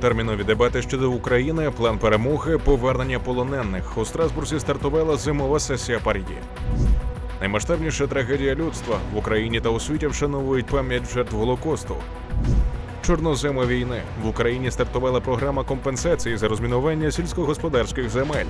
Термінові дебати щодо України, план перемоги, повернення полонених. У Страсбурзі стартувала зимова сесія пар'є. Наймасштабніша трагедія людства в Україні та у світі вшановують пам'ять жертв Голокосту. Чорнозема війни в Україні стартувала програма компенсації за розмінування сільськогосподарських земель.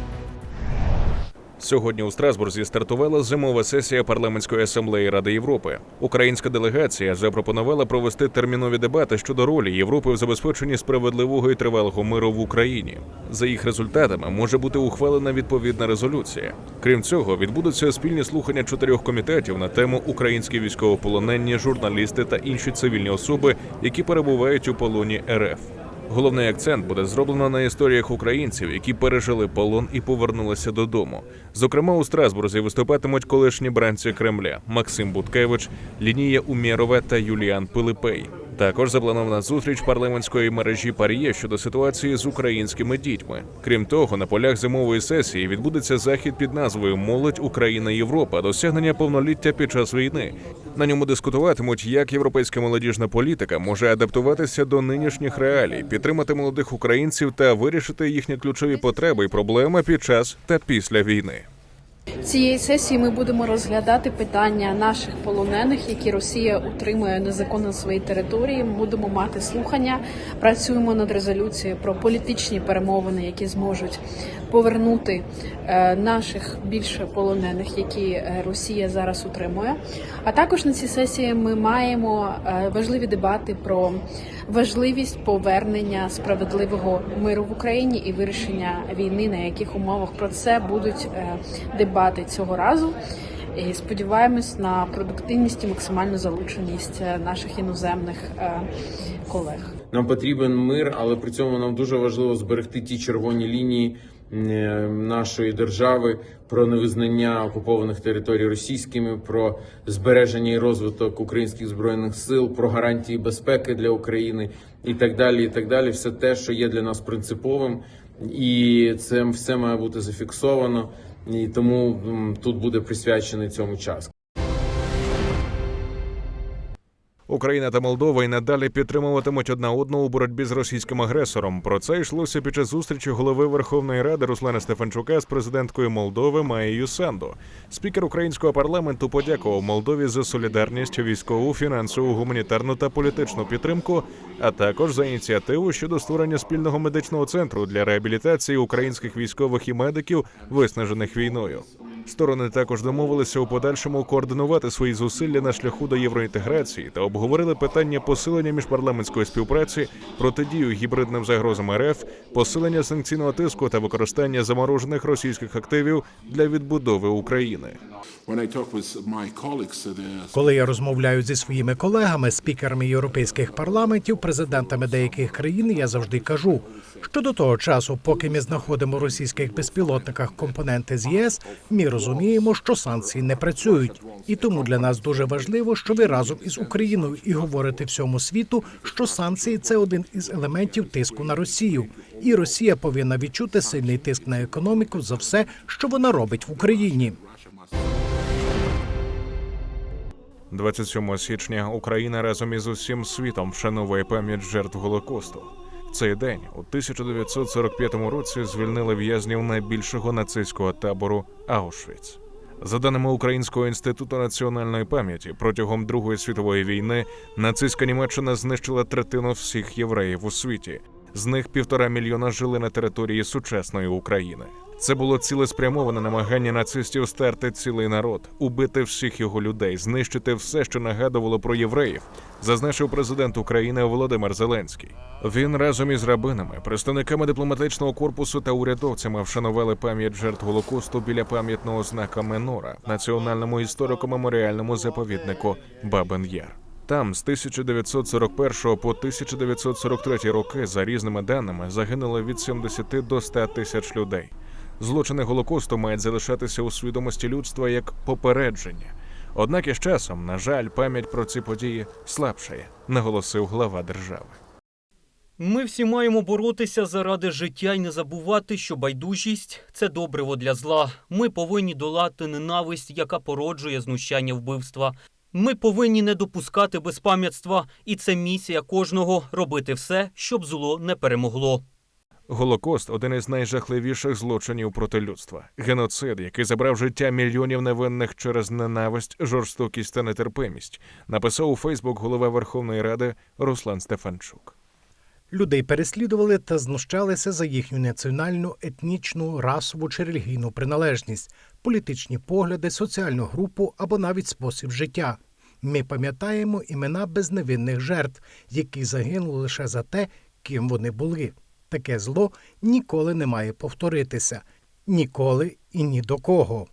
Сьогодні у Страсбурзі стартувала зимова сесія парламентської асамблеї Ради Європи. Українська делегація запропонувала провести термінові дебати щодо ролі Європи в забезпеченні справедливого і тривалого миру в Україні. За їх результатами може бути ухвалена відповідна резолюція. Крім цього, відбудуться спільні слухання чотирьох комітетів на тему українські військовополонені, журналісти та інші цивільні особи, які перебувають у полоні РФ. Головний акцент буде зроблено на історіях українців, які пережили полон і повернулися додому. Зокрема, у Страсбурзі виступатимуть колишні бранці Кремля Максим Буткевич, Лінія Умєрова та Юліан Пилипей. Також запланована зустріч парламентської мережі Пар'є щодо ситуації з українськими дітьми. Крім того, на полях зимової сесії відбудеться захід під назвою Молодь Україна Європа досягнення повноліття під час війни. На ньому дискутуватимуть, як європейська молодіжна політика може адаптуватися до нинішніх реалій, підтримати молодих українців та вирішити їхні ключові потреби і проблеми під час та після війни. Цієї сесії ми будемо розглядати питання наших полонених, які Росія утримує незаконно на своїй території. Ми будемо мати слухання. Працюємо над резолюцією про політичні перемовини, які зможуть повернути е, наших більше полонених, які е, Росія зараз утримує. А також на цій сесії ми маємо е, важливі дебати про важливість повернення справедливого миру в Україні і вирішення війни, на яких умовах про це будуть дебати цього разу. І сподіваємось на продуктивність і максимальну залученість наших іноземних колег. Нам потрібен мир, але при цьому нам дуже важливо зберегти ті червоні лінії нашої держави про невизнання окупованих територій російськими, про збереження і розвиток українських збройних сил, про гарантії безпеки для України і так далі. І так далі, все те, що є для нас принциповим, і це все має бути зафіксовано. І тому тут буде присвячений цьому час. Україна та Молдова і надалі підтримуватимуть одна одну у боротьбі з російським агресором. Про це йшлося під час зустрічі голови Верховної Ради Руслана Стефанчука з президенткою Молдови Маєю Санду. Спікер українського парламенту подякував Молдові за солідарність, військову, фінансову, гуманітарну та політичну підтримку, а також за ініціативу щодо створення спільного медичного центру для реабілітації українських військових і медиків, виснажених війною. Сторони також домовилися у подальшому координувати свої зусилля на шляху до євроінтеграції та обговорили питання посилення міжпарламентської співпраці, протидію гібридним загрозам РФ, посилення санкційного тиску та використання заморожених російських активів для відбудови України. Uh, Коли я розмовляю зі своїми колегами, спікерами європейських парламентів, президентами деяких країн, я завжди кажу, що до того часу, поки ми знаходимо в російських безпілотниках компоненти з ЄС, ми розуміємо, що санкції не працюють. І тому для нас дуже важливо, що ви разом із Україною і говорите всьому світу, що санкції це один із елементів тиску на Росію, і Росія повинна відчути сильний тиск на економіку за все, що вона робить в Україні. 27 січня Україна разом із усім світом вшановує пам'ять жертв Голокосту. Цей день у 1945 році звільнили в'язнів найбільшого нацистського табору Аушвіц. За даними Українського інституту національної пам'яті, протягом Другої світової війни нацистська Німеччина знищила третину всіх євреїв у світі. З них півтора мільйона жили на території сучасної України. Це було цілеспрямоване намагання нацистів стерти цілий народ, убити всіх його людей, знищити все, що нагадувало про євреїв, зазначив президент України Володимир Зеленський. Він разом із рабинами, представниками дипломатичного корпусу та урядовцями вшанували пам'ять жертв Голокосту біля пам'ятного знака Менора національному історико-меморіальному заповіднику Бабен Яр. Там з 1941 по 1943 роки, за різними даними, загинуло від 70 до 100 тисяч людей. Злочини Голокосту мають залишатися у свідомості людства як попередження. Однак із часом, на жаль, пам'ять про ці події слабшає, наголосив глава держави. Ми всі маємо боротися заради життя і не забувати, що байдужість це добриво для зла. Ми повинні долати ненависть, яка породжує знущання вбивства. Ми повинні не допускати безпам'ятства, і це місія кожного робити все, щоб зло не перемогло. Голокост один із найжахливіших злочинів проти людства. Геноцид, який забрав життя мільйонів невинних через ненависть, жорстокість та нетерпимість, написав у Фейсбук голова Верховної Ради Руслан Стефанчук. Людей переслідували та знущалися за їхню національну, етнічну, расову чи релігійну приналежність, політичні погляди, соціальну групу або навіть спосіб життя. Ми пам'ятаємо імена безневинних жертв, які загинули лише за те, ким вони були. Таке зло ніколи не має повторитися. Ніколи і ні до кого.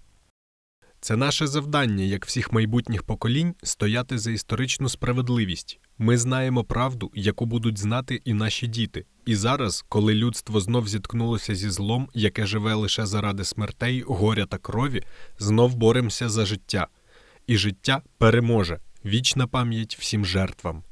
Це наше завдання, як всіх майбутніх поколінь, стояти за історичну справедливість. Ми знаємо правду, яку будуть знати і наші діти. І зараз, коли людство знов зіткнулося зі злом, яке живе лише заради смертей, горя та крові, знов боремося за життя. І життя переможе. Вічна пам'ять всім жертвам.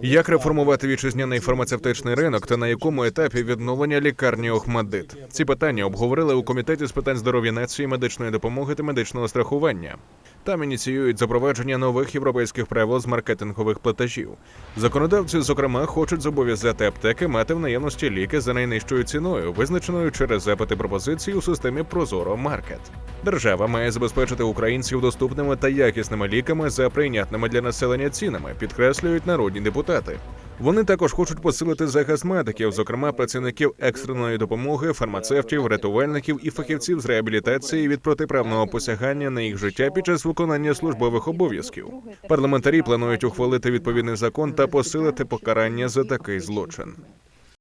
Як реформувати вітчизняний фармацевтичний ринок та на якому етапі відновлення лікарні Охмадит? Ці питання обговорили у комітеті з питань здоров'я нації, медичної допомоги та медичного страхування. Там ініціюють запровадження нових європейських правил з маркетингових платежів. Законодавці, зокрема, хочуть зобов'язати аптеки мати в наявності ліки за найнижчою ціною, визначеною через запити пропозиції у системі Прозоро Маркет. Держава має забезпечити українців доступними та якісними ліками за прийнятними для населення цінами, підкреслюють народні депутати. Вони також хочуть посилити захист медиків, зокрема працівників екстреної допомоги, фармацевтів, рятувальників і фахівців з реабілітації від протиправного посягання на їх життя під час виконання службових обов'язків. Парламентарі планують ухвалити відповідний закон та посилити покарання за такий злочин.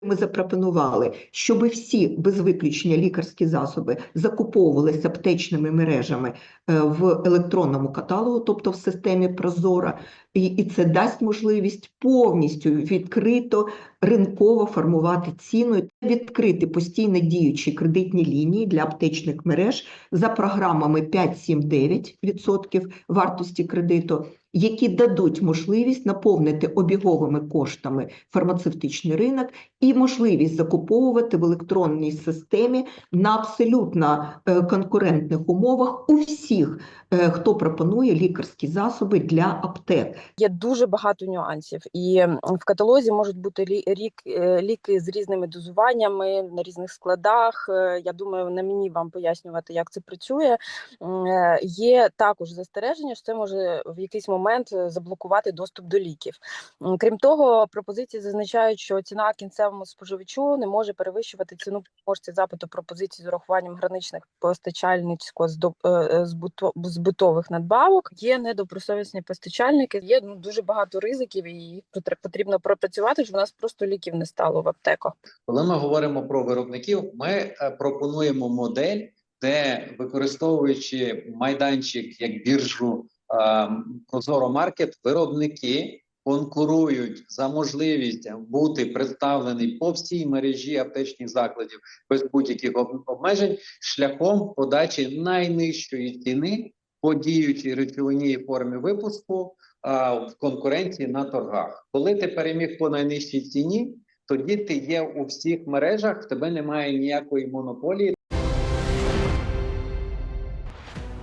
Ми запропонували, щоб всі без виключення лікарські засоби закуповувалися аптечними мережами е, в електронному каталогу, тобто в системі Прозора, і, і це дасть можливість повністю відкрито ринково формувати ціну, відкрити постійно діючі кредитні лінії для аптечних мереж за програмами 5-7-9% вартості кредиту, які дадуть можливість наповнити обіговими коштами фармацевтичний ринок і можливість закуповувати в електронній системі на абсолютно е, конкурентних умовах у всіх, е, хто пропонує лікарські засоби для аптек. Є дуже багато нюансів, і в каталозі можуть бути лі- рік, е, ліки з різними дозуваннями на різних складах. Е, Я думаю, не мені вам пояснювати, як це працює. Е, Є також застереження, що це може в якийсь момент заблокувати доступ до ліків. Крім того, пропозиції зазначають, що ціна кінцевому споживачу не може перевищувати ціну можці запиту пропозиції з урахуванням граничних постачальницько збутових надбавок. Є недобросовісні постачальники. Є ну дуже багато ризиків, і їх потрібно пропрацювати, щоб у нас просто ліків не стало в аптеках. Коли ми говоримо про виробників, ми е, пропонуємо модель, де використовуючи майданчик як біржу Прозоро Маркет, виробники конкурують за можливість бути представлений по всій мережі аптечних закладів без будь-яких обмежень шляхом подачі найнижчої ціни по діючій речовинній формі випуску в конкуренції на торгах. Коли ти переміг по найнижчій ціні, тоді ти є у всіх мережах, в тебе немає ніякої монополії.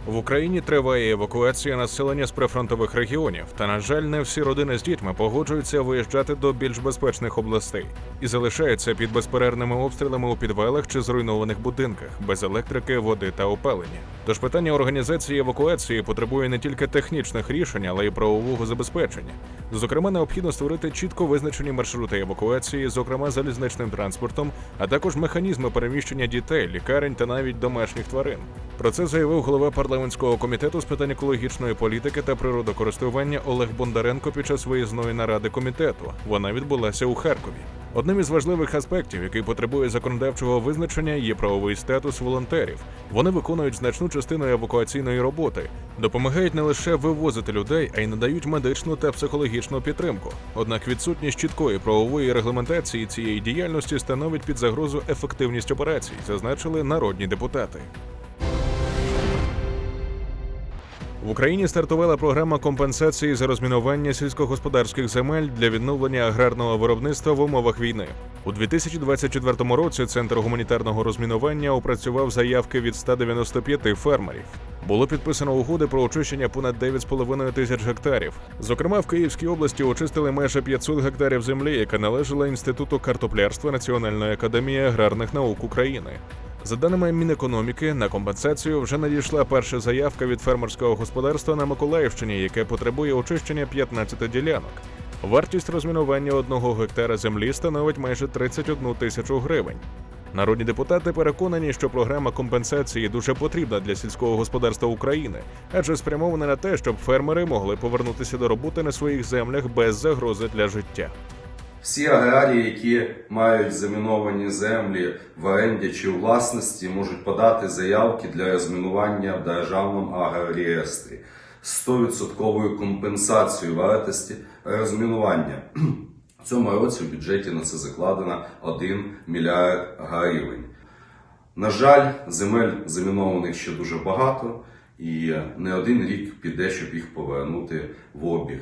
В Україні триває евакуація населення з прифронтових регіонів, та на жаль, не всі родини з дітьми погоджуються виїжджати до більш безпечних областей і залишаються під безперервними обстрілами у підвалах чи зруйнованих будинках без електрики, води та опалення. Тож питання організації евакуації потребує не тільки технічних рішень, але й правового забезпечення. Зокрема, необхідно створити чітко визначені маршрути евакуації, зокрема залізничним транспортом, а також механізми переміщення дітей, лікарень та навіть домашніх тварин. Про це заявив голова парламентського комітету з питань екологічної політики та природокористування Олег Бондаренко під час виїзної наради комітету. Вона відбулася у Харкові. Одним із важливих аспектів, який потребує законодавчого визначення, є правовий статус волонтерів. Вони виконують значну частину евакуаційної роботи, допомагають не лише вивозити людей, а й надають медичну та психологічну підтримку. Однак відсутність чіткої правової регламентації цієї діяльності становить під загрозу ефективність операцій, зазначили народні депутати. В Україні стартувала програма компенсації за розмінування сільськогосподарських земель для відновлення аграрного виробництва в умовах війни. У 2024 році центр гуманітарного розмінування опрацював заявки від 195 фермерів. Було підписано угоди про очищення понад 9,5 тисяч гектарів. Зокрема, в Київській області очистили майже 500 гектарів землі, яка належала інституту картоплярства Національної академії аграрних наук України. За даними Мінекономіки, на компенсацію вже надійшла перша заявка від фермерського господарства на Миколаївщині, яке потребує очищення 15 ділянок. Вартість розмінування одного гектара землі становить майже 31 тисячу гривень. Народні депутати переконані, що програма компенсації дуже потрібна для сільського господарства України, адже спрямована на те, щоб фермери могли повернутися до роботи на своїх землях без загрози для життя. Всі аграрії, які мають заміновані землі в оренді чи у власності, можуть подати заявки для розмінування в державному агрореєстрі 100% компенсацією вартості розмінування. В цьому році в бюджеті на це закладено 1 мільярд гривень. На жаль, земель замінованих ще дуже багато, і не один рік піде, щоб їх повернути в обіг.